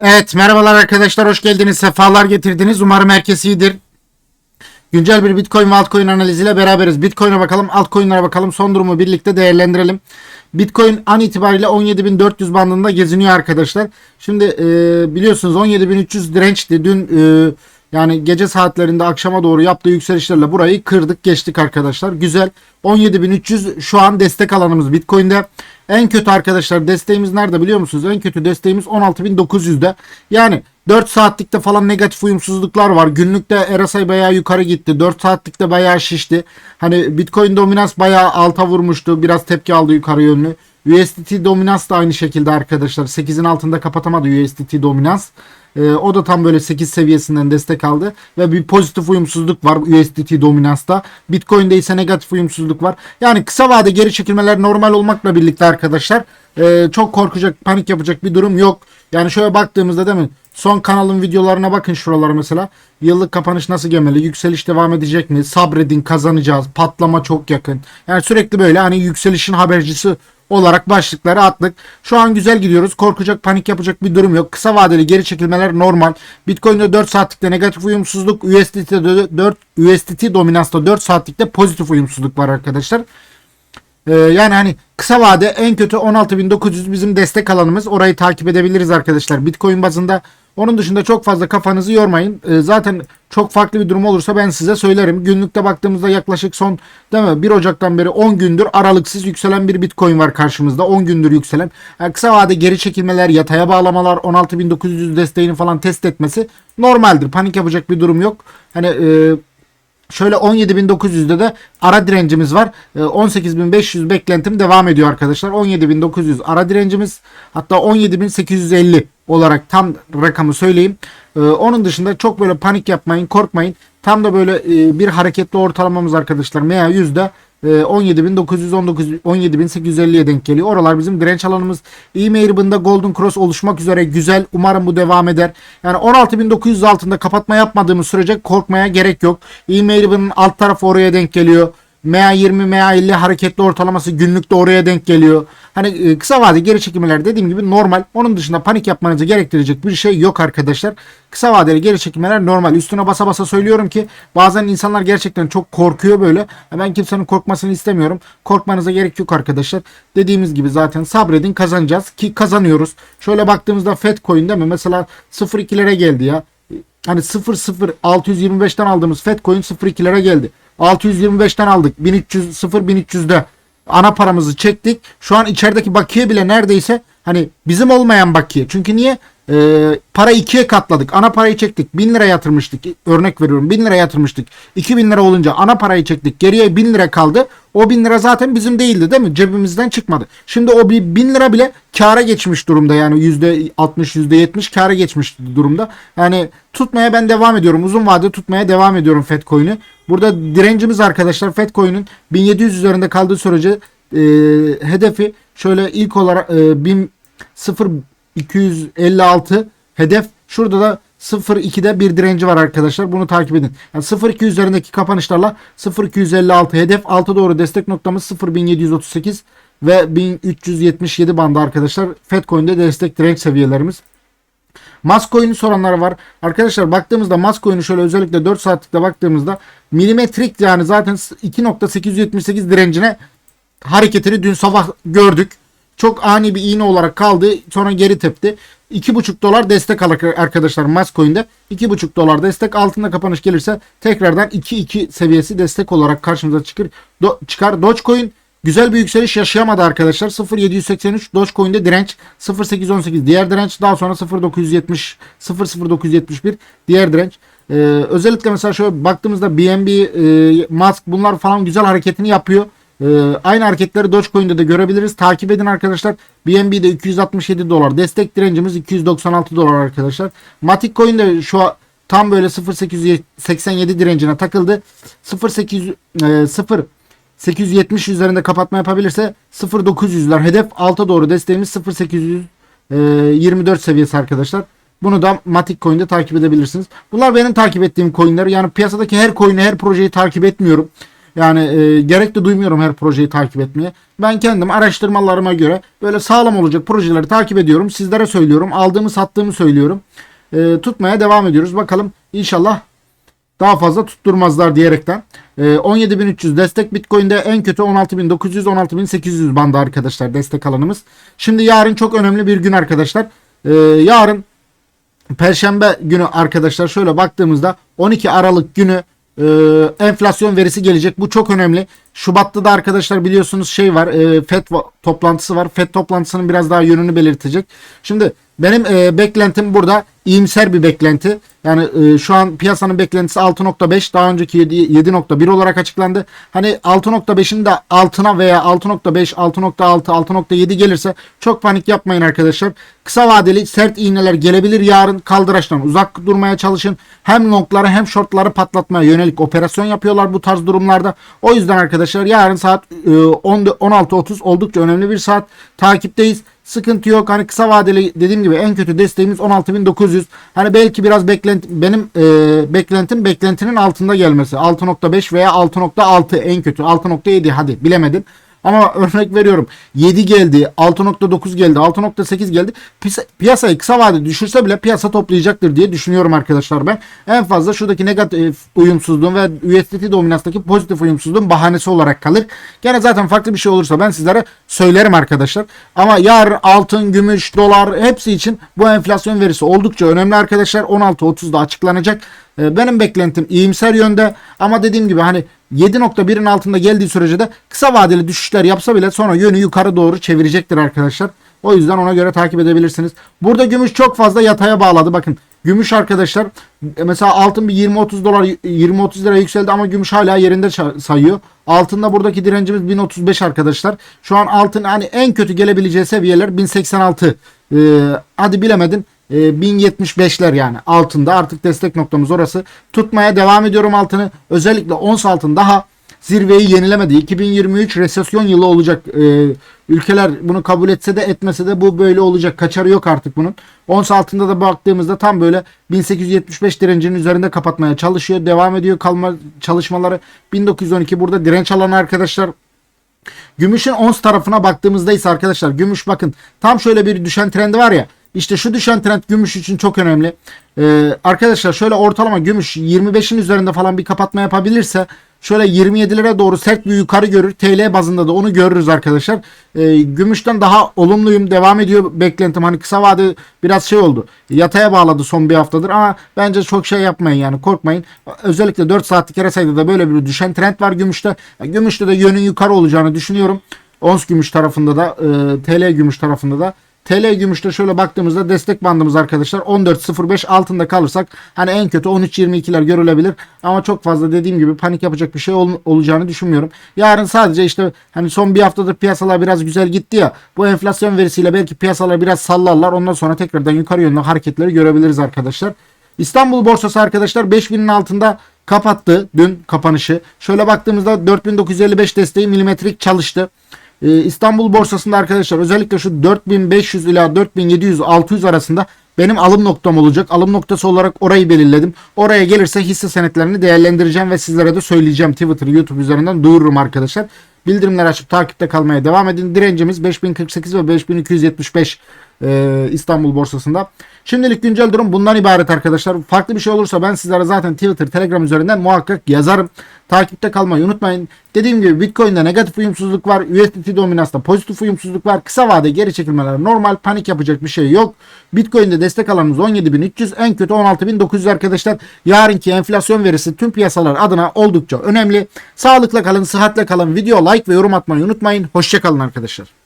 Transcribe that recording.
Evet merhabalar arkadaşlar hoş geldiniz sefalar getirdiniz umarım herkes iyidir. Güncel bir Bitcoin ve altcoin analiziyle beraberiz. Bitcoin'e bakalım altcoin'lere bakalım son durumu birlikte değerlendirelim. Bitcoin an itibariyle 17.400 bandında geziniyor arkadaşlar. Şimdi e, biliyorsunuz 17.300 dirençti. Dün e, yani gece saatlerinde akşama doğru yaptığı yükselişlerle burayı kırdık geçtik arkadaşlar. Güzel. 17.300 şu an destek alanımız Bitcoin'de. En kötü arkadaşlar desteğimiz nerede biliyor musunuz? En kötü desteğimiz 16.900'de. Yani 4 saatlikte falan negatif uyumsuzluklar var. Günlükte RSI bayağı yukarı gitti. 4 saatlikte bayağı şişti. Hani Bitcoin dominans bayağı alta vurmuştu. Biraz tepki aldı yukarı yönlü. USDT dominans da aynı şekilde arkadaşlar. 8'in altında kapatamadı USDT dominans. Ee, o da tam böyle 8 seviyesinden destek aldı ve bir pozitif uyumsuzluk var USDT dominansta. Bitcoin'de ise negatif uyumsuzluk var. Yani kısa vade geri çekilmeler normal olmakla birlikte arkadaşlar e, çok korkacak, panik yapacak bir durum yok. Yani şöyle baktığımızda değil mi? Son kanalın videolarına bakın şuralara mesela. Yıllık kapanış nasıl gelmeli? Yükseliş devam edecek mi? Sabredin kazanacağız. Patlama çok yakın. Yani sürekli böyle hani yükselişin habercisi olarak başlıkları attık. Şu an güzel gidiyoruz. Korkacak, panik yapacak bir durum yok. Kısa vadeli geri çekilmeler normal. Bitcoin'de 4 saatlikte negatif uyumsuzluk, USDT'de 4 USDT dominansta 4 saatlikte pozitif uyumsuzluk var arkadaşlar. Ee, yani hani kısa vade en kötü 16.900 bizim destek alanımız. Orayı takip edebiliriz arkadaşlar. Bitcoin bazında onun dışında çok fazla kafanızı yormayın. Ee, zaten çok farklı bir durum olursa ben size söylerim. Günlükte baktığımızda yaklaşık son değil mi 1 Ocak'tan beri 10 gündür aralıksız yükselen bir Bitcoin var karşımızda. 10 gündür yükselen. Yani kısa vade geri çekilmeler, yataya bağlamalar, 16.900 desteğini falan test etmesi normaldir. Panik yapacak bir durum yok. Hani e, Şöyle 17.900'de de ara direncimiz var. Ee, 18.500 beklentim devam ediyor arkadaşlar. 17.900 ara direncimiz. Hatta 17.850 olarak tam rakamı söyleyeyim. Ee, onun dışında çok böyle panik yapmayın, korkmayın. Tam da böyle e, bir hareketli ortalamamız arkadaşlar. MA yüzde 17.919 17.850'ye denk geliyor. Oralar bizim direnç alanımız. E-mail bında Golden Cross oluşmak üzere güzel. Umarım bu devam eder. Yani 16.900 altında kapatma yapmadığımız sürece korkmaya gerek yok. E-mail alt tarafı oraya denk geliyor. MA20, MA50 hareketli ortalaması günlükte oraya denk geliyor. Hani e, kısa vade geri çekilmeler dediğim gibi normal. Onun dışında panik yapmanızı gerektirecek bir şey yok arkadaşlar. Kısa vadeli geri çekilmeler normal. Üstüne basa basa söylüyorum ki bazen insanlar gerçekten çok korkuyor böyle. Ben kimsenin korkmasını istemiyorum. Korkmanıza gerek yok arkadaşlar. Dediğimiz gibi zaten sabredin kazanacağız ki kazanıyoruz. Şöyle baktığımızda FED coin değil mi? Mesela 0.2'lere geldi ya. Hani 0.0 625'ten aldığımız FED coin 0.2'lere geldi. 625'ten aldık. 1300 0.1300'de ana paramızı çektik. Şu an içerideki bakiye bile neredeyse hani bizim olmayan bakiye. Çünkü niye? Ee, para ikiye katladık. Ana parayı çektik. 1000 lira yatırmıştık. Örnek veriyorum. 1000 lira yatırmıştık. 2000 lira olunca ana parayı çektik. Geriye 1000 lira kaldı. O 1000 lira zaten bizim değildi değil mi? Cebimizden çıkmadı. Şimdi o bir 1000 lira bile kâra geçmiş durumda. Yani %60 %70 kâra geçmiş durumda. Yani tutmaya ben devam ediyorum. Uzun vade tutmaya devam ediyorum Fedcoin'i. Burada direncimiz arkadaşlar Fedcoin'in 1700 üzerinde kaldığı sürece e, hedefi şöyle ilk olarak e, 1000 0 256 hedef. Şurada da 0.2'de bir direnci var arkadaşlar. Bunu takip edin. Yani 0.2 üzerindeki kapanışlarla 0.256 hedef. Altı doğru destek noktamız 0.1738 ve 1377 bandı arkadaşlar. Fedcoin'de destek direnç seviyelerimiz. Mascoin'i soranlar var. Arkadaşlar baktığımızda Mascoin'i şöyle özellikle 4 saatlikte baktığımızda milimetrik yani zaten 2.878 direncine hareketini dün sabah gördük. Çok ani bir iğne olarak kaldı. Sonra geri tepti. 2,5 dolar destek alır arkadaşlar Mascoin'de. 2,5 dolar destek altında kapanış gelirse tekrardan 2.2 seviyesi destek olarak karşımıza çıkar. Do, çıkar. Dogecoin güzel bir yükseliş yaşayamadı arkadaşlar. 0.783 Dogecoin'de direnç 0.818 diğer direnç daha sonra 0.970 0.0971 diğer direnç. Ee, özellikle mesela şöyle baktığımızda BNB, e, Musk bunlar falan güzel hareketini yapıyor. Ee, aynı hareketleri Dogecoin'de de görebiliriz. Takip edin arkadaşlar. BNB'de 267 dolar. Destek direncimiz 296 dolar arkadaşlar. Matic Coin de şu an tam böyle 0.887 direncine takıldı. 0.800 e, 0 870 üzerinde kapatma yapabilirse 0.900'ler hedef alta doğru desteğimiz 0.824 seviyesi arkadaşlar. Bunu da Matic Coin'de takip edebilirsiniz. Bunlar benim takip ettiğim coinler. Yani piyasadaki her coin'i, her projeyi takip etmiyorum. Yani e, gerek de duymuyorum her projeyi takip etmeye. Ben kendim araştırmalarıma göre böyle sağlam olacak projeleri takip ediyorum. Sizlere söylüyorum. Aldığımı sattığımı söylüyorum. E, tutmaya devam ediyoruz. Bakalım inşallah daha fazla tutturmazlar diyerekten. E, 17.300 destek Bitcoin'de en kötü 16.900 16.800 bandı arkadaşlar destek alanımız. Şimdi yarın çok önemli bir gün arkadaşlar. E, yarın Perşembe günü arkadaşlar şöyle baktığımızda 12 Aralık günü e, enflasyon verisi gelecek. Bu çok önemli. Şubat'ta da arkadaşlar biliyorsunuz şey var. E, FED toplantısı var. FED toplantısının biraz daha yönünü belirtecek. Şimdi benim e, beklentim burada iyimser bir beklenti. Yani e, şu an piyasanın beklentisi 6.5 daha önceki 7 7.1 olarak açıklandı. Hani 6.5'in de altına veya 6.5, 6.6, 6.7 gelirse çok panik yapmayın arkadaşlar. Kısa vadeli sert iğneler gelebilir yarın. Kaldıraçtan uzak durmaya çalışın. Hem longları hem shortları patlatmaya yönelik operasyon yapıyorlar bu tarz durumlarda. O yüzden arkadaşlar yarın saat e, 10 16.30 oldukça önemli bir saat. Takipteyiz. Sıkıntı yok. Hani kısa vadeli dediğim gibi en kötü desteğimiz 16.900. Hani belki biraz beklenti benim e, beklentim beklentinin altında gelmesi. 6.5 veya 6.6 en kötü. 6.7 hadi bilemedim. Ama örnek veriyorum 7 geldi, 6.9 geldi, 6.8 geldi. Piyasa- Piyasayı kısa vadede düşürse bile piyasa toplayacaktır diye düşünüyorum arkadaşlar ben. En fazla şuradaki negatif uyumsuzluğun ve USDT dominansdaki pozitif uyumsuzluğun bahanesi olarak kalır. Gene zaten farklı bir şey olursa ben sizlere söylerim arkadaşlar. Ama yarın altın, gümüş, dolar hepsi için bu enflasyon verisi oldukça önemli arkadaşlar. 16.30'da açıklanacak. Ee, Benim beklentim iyimser yönde ama dediğim gibi hani 7.1'in altında geldiği sürece de kısa vadeli düşüşler yapsa bile sonra yönü yukarı doğru çevirecektir arkadaşlar. O yüzden ona göre takip edebilirsiniz. Burada gümüş çok fazla yataya bağladı. Bakın gümüş arkadaşlar e, mesela altın bir 20-30 dolar 20-30 lira yükseldi ama gümüş hala yerinde sayıyor. Altında buradaki direncimiz 1035 arkadaşlar. Şu an altın hani en kötü gelebileceği seviyeler 1086. Ee, hadi bilemedin e, 1075'ler yani altında artık destek noktamız orası. Tutmaya devam ediyorum altını. Özellikle ons altın daha zirveyi yenilemedi. 2023 resesyon yılı olacak. Ee, ülkeler bunu kabul etse de etmese de bu böyle olacak. Kaçarı yok artık bunun. Ons altında da baktığımızda tam böyle 1875 direncinin üzerinde kapatmaya çalışıyor. Devam ediyor kalma çalışmaları. 1912 burada direnç alanı arkadaşlar. Gümüşün ons tarafına baktığımızda ise arkadaşlar gümüş bakın tam şöyle bir düşen trendi var ya işte şu düşen trend gümüş için çok önemli. Ee, arkadaşlar şöyle ortalama gümüş 25'in üzerinde falan bir kapatma yapabilirse şöyle 27'lere doğru sert bir yukarı görür. TL bazında da onu görürüz arkadaşlar. Ee, gümüşten daha olumluyum. Devam ediyor beklentim. Hani kısa vade biraz şey oldu. Yataya bağladı son bir haftadır ama bence çok şey yapmayın yani korkmayın. Özellikle 4 saatlik RSI'de da böyle bir düşen trend var gümüşte. Gümüşte de yönün yukarı olacağını düşünüyorum. Ons gümüş tarafında da e, TL gümüş tarafında da TL gümüşte şöyle baktığımızda destek bandımız arkadaşlar 14.05 altında kalırsak hani en kötü 13.22'ler görülebilir ama çok fazla dediğim gibi panik yapacak bir şey ol- olacağını düşünmüyorum. Yarın sadece işte hani son bir haftadır piyasalar biraz güzel gitti ya bu enflasyon verisiyle belki piyasalar biraz sallarlar ondan sonra tekrardan yukarı yönlü hareketleri görebiliriz arkadaşlar. İstanbul borsası arkadaşlar 5000'in altında kapattı dün kapanışı. Şöyle baktığımızda 4955 desteği milimetrik çalıştı. Ee, İstanbul borsasında arkadaşlar özellikle şu 4500 ila 4700 600 arasında benim alım noktam olacak. Alım noktası olarak orayı belirledim. Oraya gelirse hisse senetlerini değerlendireceğim ve sizlere de söyleyeceğim. Twitter, YouTube üzerinden duyururum arkadaşlar. Bildirimler açıp takipte kalmaya devam edin. Direncimiz 5048 ve 5275 e, İstanbul borsasında. Şimdilik güncel durum bundan ibaret arkadaşlar. Farklı bir şey olursa ben sizlere zaten Twitter, Telegram üzerinden muhakkak yazarım. Takipte kalmayı unutmayın. Dediğim gibi Bitcoin'de negatif uyumsuzluk var. USDT dominansda pozitif uyumsuzluk var. Kısa vade geri çekilmeler normal. Panik yapacak bir şey yok. Bitcoin'de destek alanımız 17.300 en kötü 16.900 arkadaşlar. Yarınki enflasyon verisi tüm piyasalar adına oldukça önemli. Sağlıkla kalın, sıhhatle kalın. Video like ve yorum atmayı unutmayın. Hoşçakalın arkadaşlar.